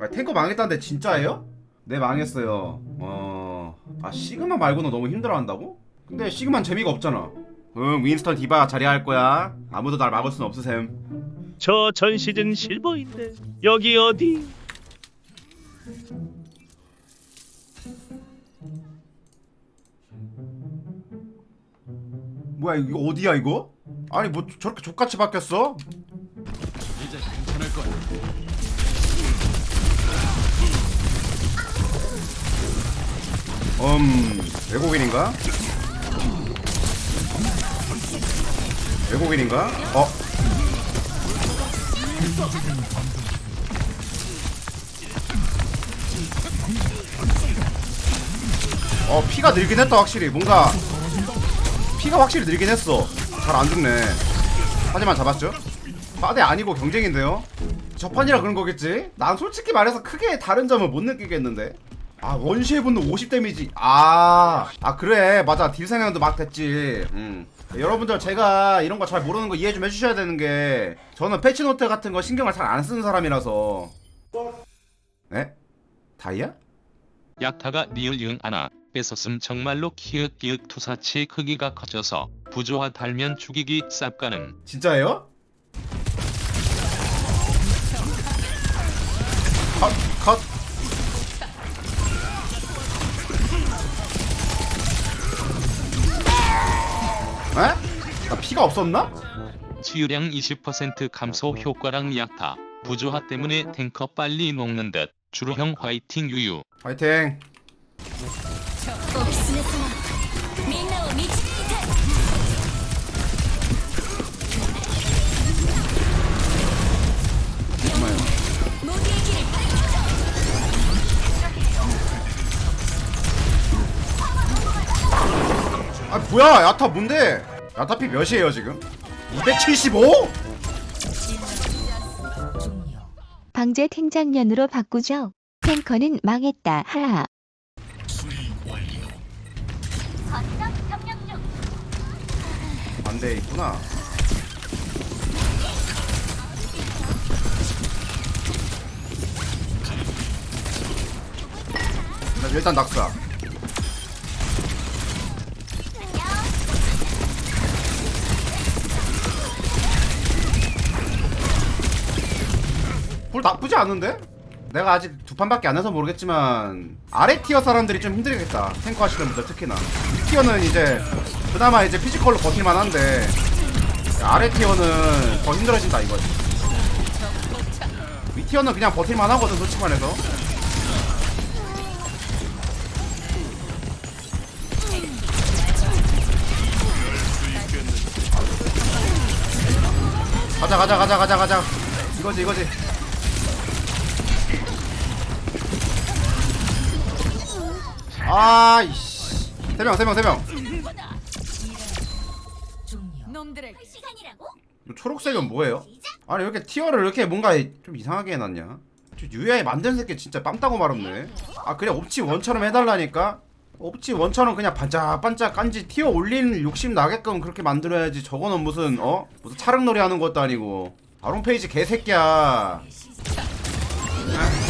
아, 탱커 망했다는데 진짜예요? 네 망했어요 어... 아 시그마 말고는 너무 힘들어한다고? 근데 시그만 재미가 없잖아 응 윈스턴 디바 자리할 거야 아무도 날 막을 순 없으셈 저전 시즌 실버인데 여기 어디? 뭐야 이거 어디야 이거? 아니 뭐 저렇게 족같이 바뀌었어? 이제 괜찮을 거야. 음 외국인인가? 외국인인가? 어? 어 피가 늘긴 했다 확실히 뭔가 피가 확실히 늘긴 했어 잘 안 죽네 하지만 잡았죠? 빠데 아니고 경쟁인데요? 저판이라 그런 거겠지? 난 솔직히 말해서 크게 다른 점은 못 느끼겠는데 아 원시의 분노 50 데미지 아, 아 그래 맞아 딜 상향도 막 됐지 음. 여러분들 제가 이런 거 잘 모르는 거 이해 좀 해주셔야 되는 게 저는 패치노트 같은 거 신경을 잘 안 쓰는 사람이라서 네? 다이아? 약타가 리을 응 하나 뺏었음 정말로 키읔 키읔 투사치 크기가 커져서 부조화 달면 죽이기 쌉가는 진짜예요? 컷, 나 피가 없었나? 치유량 20% 감소 효과랑 약타 부조화 때문에 탱커 빨리 녹는 듯 주로형 화이팅 유유 화이팅. おきしめ様みんなを導いて模型切り 아 뭐야 야타 뭔데? 야타 피 몇이에요 지금? 275? 방제 탱장년으로 바꾸죠. 탱커는 망했다. 하하. 반대에 있구나. 자, 일단 낙사. 볼 나쁘지 않은데? 내가 아직 두 판밖에 안 해서 모르겠지만 아래 티어 사람들이 좀 힘들겠다. 탱커 하시는 분들 특히나. 위 티어는 이제 그나마 이제 피지컬로 버틸만 한데 아래 티어는 더 힘들어진다 이거지. 위 티어는 그냥 버틸만 하거든 솔직히 말해서. 가자 가자 가자 가자 가자. 이거지 이거지 아이씨 세명 세명 세명 놈들을 시간이라고? 초록색은 뭐예요? 아니 왜 이렇게 티어를 이렇게 뭔가 좀 이상하게 해놨냐? 저 유야에 만든 새끼 진짜 빰 따고 말없네 아 그냥 옵치 원처럼 해달라니까? 옵치 원처럼 그냥 반짝반짝 깐지 티어 올리는 욕심 나게끔 그렇게 만들어야지 저거는 무슨 어? 무슨 차릉놀이 하는 것도 아니고 아론 페이지 개새끼야 겁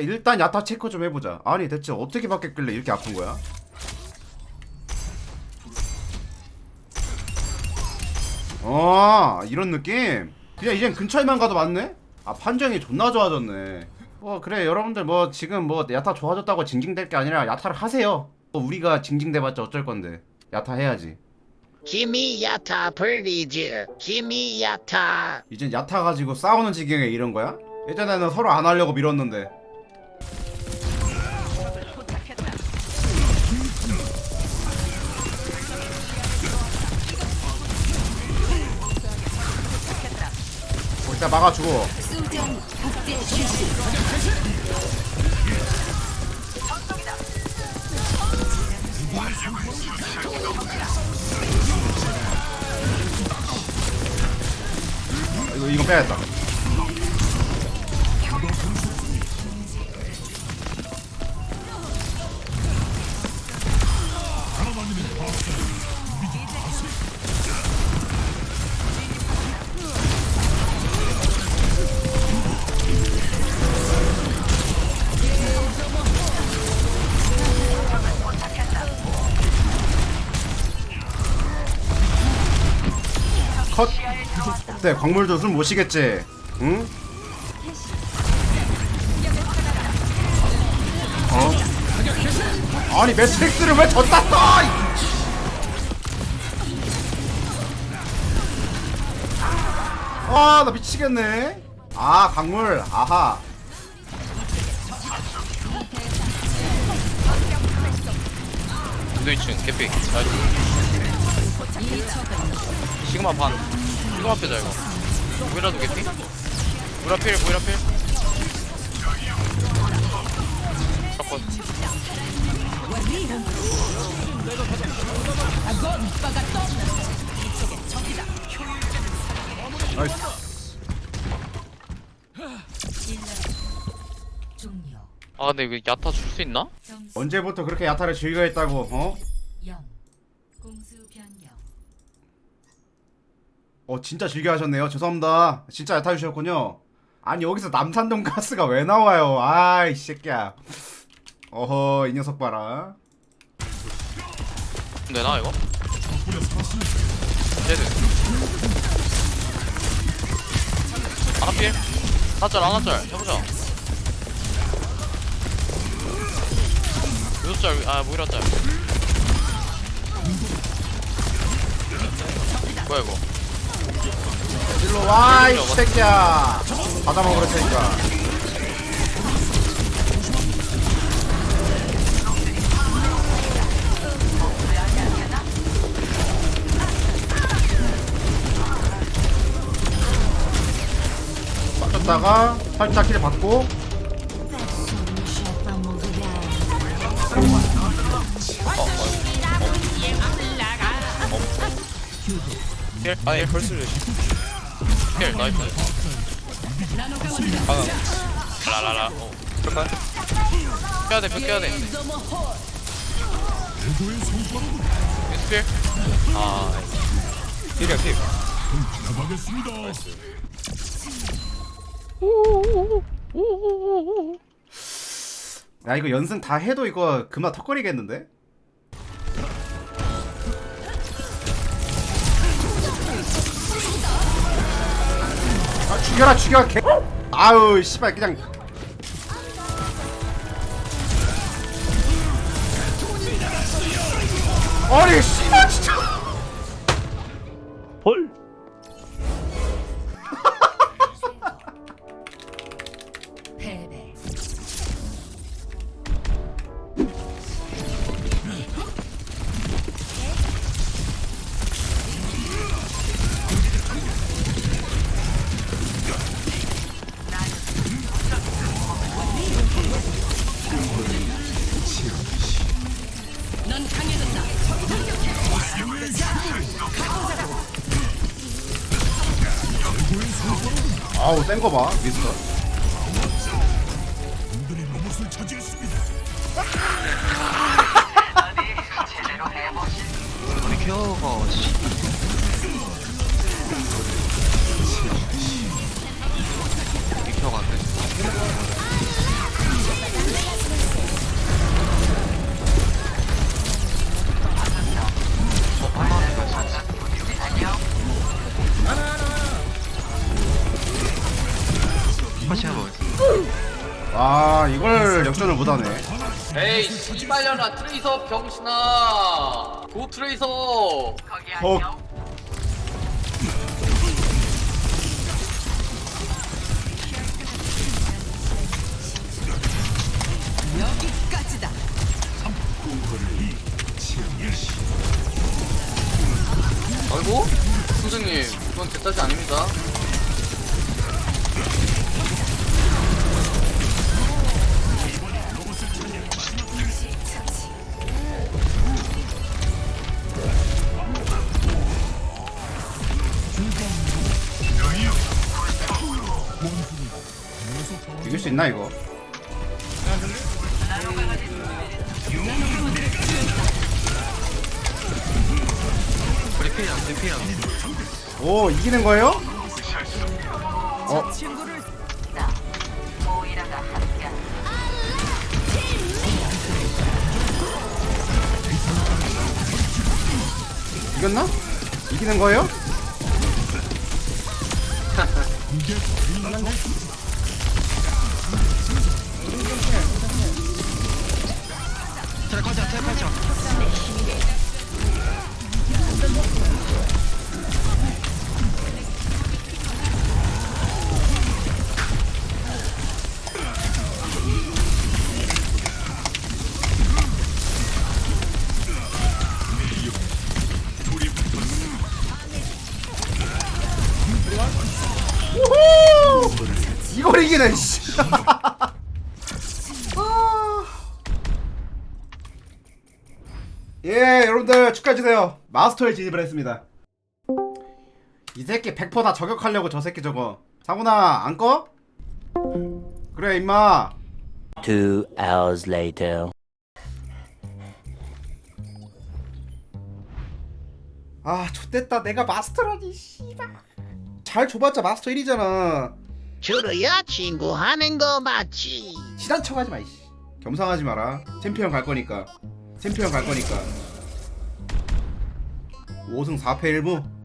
일단, 야타 체크 좀 해보자 아니 대체 어떻게 바뀌었길래 이렇게 아픈 거야? 어 이런 느낌? 그냥 이젠 근처에만 가도 맞네? 아 판정이 존나 좋아졌네 뭐 그래 여러분들 뭐 지금 뭐 야타 좋아졌다고 징징댈 게 아니라 야타를 하세요 뭐 우리가 징징대봤자 어쩔 건데 야타 해야지 기미 야타 플리즈 기미 야타 이젠 야타 가지고 싸우는 지경에 이런 거야? 예전에는 서로 안 하려고 밀었는데 어, 일단 막아주고. 실시 이거 이거 빼야겠다 네, 광물도 술 모시겠지. 응? 어? 아니 매트릭스를 왜 졌다 써? 이- 아, 나 미치겠네. 아, 광물. 아하. 문도 2층 개피 잘 시그마 반 시그마 빼자 이거 보이라도 개피 보이라필 보이라필 샷건 나이스. 아 근데 이거 야타 줄 수 있나? 언제부터 그렇게 야타를 즐겨 했다고? 어? 0 공수 변경 어 진짜 즐겨 하셨네요. 죄송합니다. 진짜 야타 주셨군요. 아니 여기서 남산동 가스가 왜 나와요? 아이 새끼야. 어허 이 녀석 봐라. 되나 이거? 제드 하나필 하나짤 하나짤 해보자 여섯 짤아 모이라 짤 뭐야 이거 일로 와 이 새끼야. 받아 먹으러 테니까. 빠졌다가 살짝 힐 받고 필? 아니 벌써 필 나이스. 아 라라라. 어 잠깐 껴야 돼벽 껴야 돼. 필? 아 필이야 필야 이거 연승 다 해도 이거 그만 턱거리겠는데? 죽여라 죽여 개. 아우 씨발 그냥. 아니 씨 아우 센 거 봐, 미스터. 우리 케어가 우리 케어가 안 돼. 와 이걸 역전을 못하네. 에이 씨발려나 트레이서 병신아. 고 트레이서. 헉 아이고 선생님 이건 제 탓이 아닙니다 이길 수 있나 이거 오 이기는 거예요? 어 이겼나? 이기는 거예요? 우후! 이걸 이기네 씨. 예 여러분들 축하해주세요. 마스터에 진입을 했습니다. 이 새끼 100%다 저격하려고 저 새끼 저거. 상훈아 안 꺼? 그래 임마. Two hours later. 아 X됐다. 내가 마스터라니 씨발. 잘 줘봤자 마스터 1이잖아. 주로 여친구 하는 거 맞지? 시단 척하지 마 이씨. 겸상하지 마라. 챔피언 갈 거니까 챔피언 갈 거니까. 5승 4패 1무